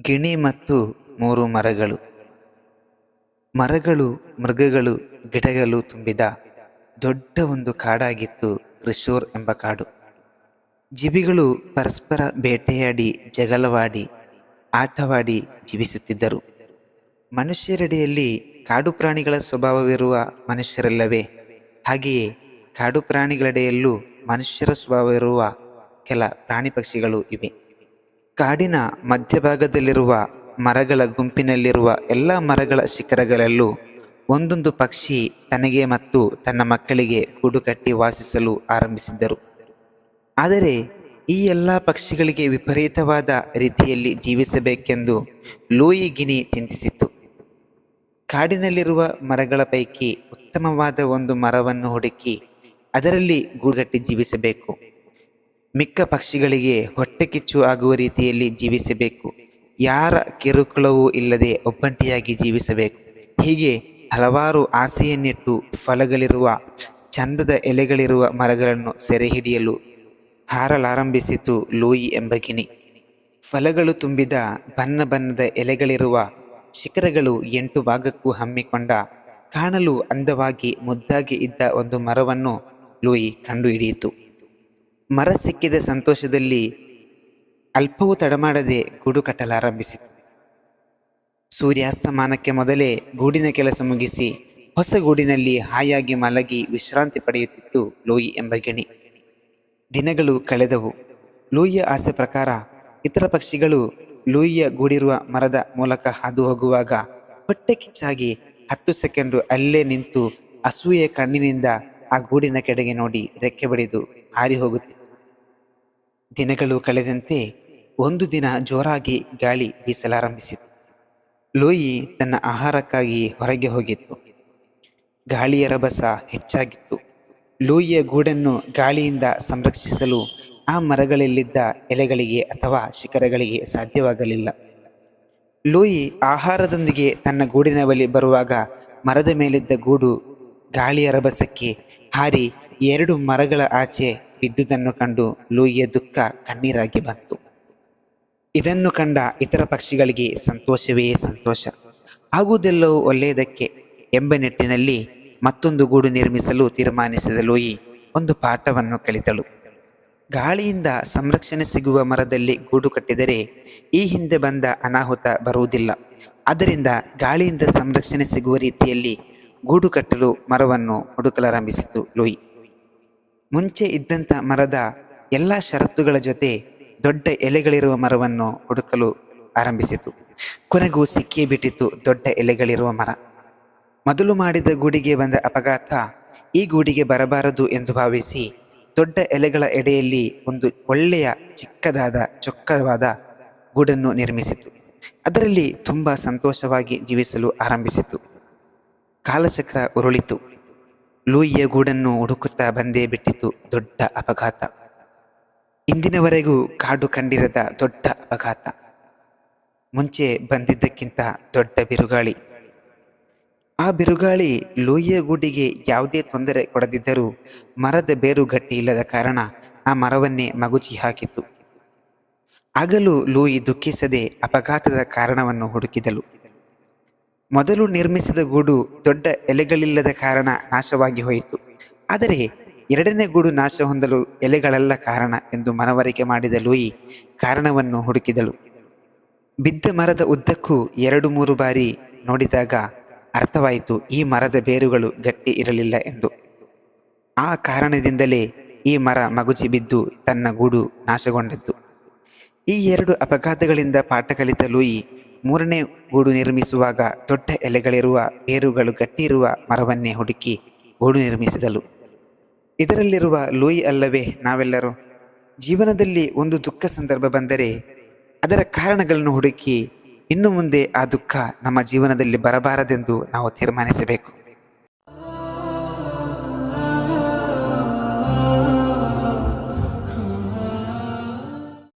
ಗಿಣಿ ಮತ್ತು ಮೂರು ಮರಗಳು. ಮರಗಳು, ಮೃಗಗಳು, ಗಿಡಗಳು ತುಂಬಿದ ದೊಡ್ಡ ಒಂದು ಕಾಡಾಗಿತ್ತು ತ್ರಿಶೂರ್ ಎಂಬ ಕಾಡು. ಜೀವಿಗಳು ಪರಸ್ಪರ ಬೇಟೆಯಾಡಿ, ಜಗಳವಾಡಿ, ಆಟವಾಡಿ ಜೀವಿಸುತ್ತಿದ್ದರು. ಮನುಷ್ಯರಡಿಯಲ್ಲಿ ಕಾಡು ಪ್ರಾಣಿಗಳ ಸ್ವಭಾವವಿರುವ ಮನುಷ್ಯರಲ್ಲವೇ? ಹಾಗೆಯೇ ಕಾಡು ಪ್ರಾಣಿಗಳಡೆಯಲ್ಲೂ ಮನುಷ್ಯರ ಸ್ವಭಾವವಿರುವ ಕೆಲ ಪ್ರಾಣಿ ಪಕ್ಷಿಗಳು ಇವೆ. ಕಾಡಿನ ಮಧ್ಯಭಾಗದಲ್ಲಿರುವ ಮರಗಳ ಗುಂಪಿನಲ್ಲಿರುವ ಎಲ್ಲ ಮರಗಳ ಶಿಖರಗಳಲ್ಲೂ ಒಂದೊಂದು ಪಕ್ಷಿ ತನಗೆ ಮತ್ತು ತನ್ನ ಮಕ್ಕಳಿಗೆ ಗೂಡು ಕಟ್ಟಿ ವಾಸಿಸಲು ಆರಂಭಿಸಿದ್ದರು. ಆದರೆ ಈ ಎಲ್ಲ ಪಕ್ಷಿಗಳಿಗೆ ವಿಪರೀತವಾದ ರೀತಿಯಲ್ಲಿ ಜೀವಿಸಬೇಕೆಂದು ಲೂಯಿ ಗಿನಿ ಚಿಂತಿಸಿತು ಕಾಡಿನಲ್ಲಿರುವ ಮರಗಳ ಪೈಕಿ ಉತ್ತಮವಾದ ಒಂದು ಮರವನ್ನು ಹುಡುಕಿ ಅದರಲ್ಲಿ ಗೂಡುಗಟ್ಟಿ ಜೀವಿಸಬೇಕು. ಮಿಕ್ಕ ಪಕ್ಷಿಗಳಿಗೆ ಹೊಟ್ಟೆ ಕಿಚ್ಚು ಆಗುವ ರೀತಿಯಲ್ಲಿ ಜೀವಿಸಬೇಕು. ಯಾರ ಕಿರುಕುಳವೂ ಇಲ್ಲದೆ ಒಬ್ಬಂಟಿಯಾಗಿ ಜೀವಿಸಬೇಕು. ಹೀಗೆ ಹಲವಾರು ಆಸೆಯನ್ನಿಟ್ಟು ಫಲಗಳಿರುವ, ಚಂದದ ಎಲೆಗಳಿರುವ ಮರಗಳನ್ನು ಸೆರೆ ಹಿಡಿಯಲು ಹಾರಲಾರಂಭಿಸಿತು ಲೂಯಿ ಎಂಬ ಗಿಣಿ. ಫಲಗಳು ತುಂಬಿದ ಬಣ್ಣ ಬಣ್ಣದ ಎಲೆಗಳಿರುವ ಶಿಖರಗಳು ಎಂಟು ಭಾಗಕ್ಕೂ ಹಮ್ಮಿಕೊಂಡ ಕಾಣಲು ಅಂದವಾಗಿ ಮುದ್ದಾಗಿ ಇದ್ದ ಒಂದು ಮರವನ್ನು ಲೂಯಿ ಕಂಡುಹಿಡಿಯಿತು. ಮರ ಸಿಕ್ಕಿದ ಸಂತೋಷದಲ್ಲಿ ಅಲ್ಪವೂ ತಡಮಾಡದೆ ಗೂಡು ಕಟ್ಟಲಾರಂಭಿಸಿತು. ಸೂರ್ಯಾಸ್ತಮಾನಕ್ಕೆ ಮೊದಲೇ ಗೂಡಿನ ಕೆಲಸ ಮುಗಿಸಿ ಹೊಸ ಗೂಡಿನಲ್ಲಿ ಹಾಯಾಗಿ ಮಲಗಿ ವಿಶ್ರಾಂತಿ ಪಡೆಯುತ್ತಿತ್ತು ಲೂಯಿ ಎಂಬ ಗಿಣಿ. ದಿನಗಳು ಕಳೆದವು. ಲೂಯಿಯ ಆಸೆ ಪ್ರಕಾರ ಇತರ ಪಕ್ಷಿಗಳು ಲೂಯಿಯ ಗೂಡಿರುವ ಮರದ ಮೂಲಕ ಹಾದು ಹೋಗುವಾಗ ಹೊಟ್ಟೆ ಕಿಚ್ಚಾಗಿ ಹತ್ತು ಸೆಕೆಂಡು ಅಲ್ಲೇ ನಿಂತು ಅಸೂಯೆ ಕಣ್ಣಿನಿಂದ ಆ ಗೂಡಿನ ಕೆಡೆಗೆ ನೋಡಿ ರೆಕ್ಕೆ ಬಡಿದು ಹಾರಿ ಹೋಗುತ್ತಿತ್ತು. ದಿನಗಳು ಕಳೆದಂತೆ ಒಂದು ದಿನ ಜೋರಾಗಿ ಗಾಳಿ ಬೀಸಲಾರಂಭಿಸಿತು. ಲೂಯಿ ತನ್ನ ಆಹಾರಕ್ಕಾಗಿ ಹೊರಗೆ ಹೋಗಿತ್ತು. ಗಾಳಿಯ ರಭಸ ಹೆಚ್ಚಾಗಿತ್ತು. ಲೋಯಿಯ ಗೂಡನ್ನು ಗಾಳಿಯಿಂದ ಸಂರಕ್ಷಿಸಲು ಆ ಮರಗಳಲ್ಲಿದ್ದ ಎಲೆಗಳಿಗೆ ಅಥವಾ ಶಿಖರಗಳಿಗೆ ಸಾಧ್ಯವಾಗಲಿಲ್ಲ. ಲೂಯಿ ಆಹಾರದೊಂದಿಗೆ ತನ್ನ ಗೂಡಿನ ಬಳಿ ಬರುವಾಗ ಮರದ ಮೇಲಿದ್ದ ಗೂಡು ಗಾಳಿಯ ರಭಸಕ್ಕೆ ಹಾರಿ ಎರಡು ಮರಗಳ ಆಚೆ ಬಿದ್ದುದನ್ನು ಕಂಡು ಲೂಯಿಯ ದುಃಖ ಕಣ್ಣೀರಾಗಿ ಬಂತು. ಇದನ್ನು ಕಂಡ ಇತರ ಪಕ್ಷಿಗಳಿಗೆ ಸಂತೋಷವೇ ಸಂತೋಷ. ಆಗುವುದೆಲ್ಲವೂ ಒಳ್ಳೆಯದಕ್ಕೆ ಎಂಬ ನಿಟ್ಟಿನಲ್ಲಿ ಮತ್ತೊಂದು ಗೂಡು ನಿರ್ಮಿಸಲು ತೀರ್ಮಾನಿಸಿದ ಲೂಯಿ ಒಂದು ಪಾಠವನ್ನು ಕಲಿತಳು. ಗಾಳಿಯಿಂದ ಸಂರಕ್ಷಣೆ ಸಿಗುವ ಮರದಲ್ಲಿ ಗೂಡು ಕಟ್ಟಿದರೆ ಈ ಹಿಂದೆ ಬಂದ ಅನಾಹುತ ಬರುವುದಿಲ್ಲ. ಆದ್ದರಿಂದ ಗಾಳಿಯಿಂದ ಸಂರಕ್ಷಣೆ ಸಿಗುವ ರೀತಿಯಲ್ಲಿ ಗೂಡು ಕಟ್ಟಲು ಮರವನ್ನು ಹುಡುಕಲಾರಂಭಿಸಿತು ಲೂಯಿ. ಮುಂಚೆ ಇದ್ದಂಥ ಮರದ ಎಲ್ಲ ಷರತ್ತುಗಳ ಜೊತೆ ದೊಡ್ಡ ಎಲೆಗಳಿರುವ ಮರವನ್ನು ಹುಡುಕಲು ಆರಂಭಿಸಿತು. ಕೊನೆಗೂ ಸಿಕ್ಕಿಯೇ ಬಿಟ್ಟಿತು ದೊಡ್ಡ ಎಲೆಗಳಿರುವ ಮರ. ಮೊದಲು ಮಾಡಿದ ಗೂಡಿಗೆ ಬಂದ ಅಪಘಾತ ಈ ಗೂಡಿಗೆ ಬರಬಾರದು ಎಂದು ಭಾವಿಸಿ ದೊಡ್ಡ ಎಲೆಗಳ ಎಡೆಯಲ್ಲಿ ಒಂದು ಒಳ್ಳೆಯ ಚಿಕ್ಕದಾದ ಚೊಕ್ಕವಾದ ಗೂಡನ್ನು ನಿರ್ಮಿಸಿತು. ಅದರಲ್ಲಿ ತುಂಬ ಸಂತೋಷವಾಗಿ ಜೀವಿಸಲು ಆರಂಭಿಸಿತು. ಕಾಲಚಕ್ರ ಉರುಳಿತು. ಲೂಯಿಯ ಗೂಡನ್ನು ಹುಡುಕುತ್ತಾ ಬಂದೇ ಬಿಟ್ಟಿತು ದೊಡ್ಡ ಅಪಘಾತ. ಇಂದಿನವರೆಗೂ ಕಾಡು ಕಂಡಿರದ ದೊಡ್ಡ ಅಪಘಾತ. ಮುಂಚೆ ಬಂದಿದ್ದಕ್ಕಿಂತ ದೊಡ್ಡ ಬಿರುಗಾಳಿ. ಆ ಬಿರುಗಾಳಿ ಲೂಯಿಯ ಗೂಡಿಗೆ ಯಾವುದೇ ತೊಂದರೆ ಕೊಡದಿದ್ದರೂ ಮರದ ಬೇರು ಗಟ್ಟಿ ಇಲ್ಲದ ಕಾರಣ ಆ ಮರವನ್ನೇ ಮಗುಚಿ ಹಾಕಿತು. ಆಗಲೂ ಲೂಯಿ ದುಃಖಿಸದೆ ಅಪಘಾತದ ಕಾರಣವನ್ನು ಹುಡುಕಿದಳು. ಮೊದಲು ನಿರ್ಮಿಸಿದ ಗೂಡು ದೊಡ್ಡ ಎಲೆಗಳಿಲ್ಲದ ಕಾರಣ ನಾಶವಾಗಿ ಹೋಯಿತು. ಆದರೆ ಎರಡನೇ ಗೂಡು ನಾಶ ಹೊಂದಲು ಎಲೆಗಳಲ್ಲ ಕಾರಣ ಎಂದು ಮನವರಿಕೆ ಮಾಡಿದ ಲೂಯಿ ಕಾರಣವನ್ನು ಹುಡುಕಿದಳು. ಬಿದ್ದ ಮರದ ಉದ್ದಕ್ಕೂ ಎರಡು ಮೂರು ಬಾರಿ ನೋಡಿದಾಗ ಅರ್ಥವಾಯಿತು ಈ ಮರದ ಬೇರುಗಳು ಗಟ್ಟಿ ಇರಲಿಲ್ಲ ಎಂದು. ಆ ಕಾರಣದಿಂದಲೇ ಈ ಮರ ಮಗುಚಿ ಬಿದ್ದು ತನ್ನ ಗೂಡು ನಾಶಗೊಂಡದ್ದು. ಈ ಎರಡು ಅಪಘಾತಗಳಿಂದ ಪಾಠ ಕಲಿತ ಲೂಯಿ ಮೂರನೇ ಗೂಡು ನಿರ್ಮಿಸುವಾಗ ದೊಡ್ಡ ಎಲೆಗಳಿರುವ ಬೇರುಗಳು ಗಟ್ಟಿರುವ ಮರವನ್ನೇ ಹುಡುಕಿ ಗೂಡು ನಿರ್ಮಿಸಿದಳು. ಇದರಲ್ಲಿರುವ ಲೂಯಿ ಅಲ್ಲವೇ ನಾವೆಲ್ಲರೂ? ಜೀವನದಲ್ಲಿ ಒಂದು ದುಃಖ ಸಂದರ್ಭ ಬಂದರೆ ಅದರ ಕಾರಣಗಳನ್ನು ಹುಡುಕಿ ಇನ್ನು ಮುಂದೆ ಆ ದುಃಖ ನಮ್ಮ ಜೀವನದಲ್ಲಿ ಬರಬಾರದೆಂದು ನಾವು ತೀರ್ಮಾನಿಸಬೇಕು.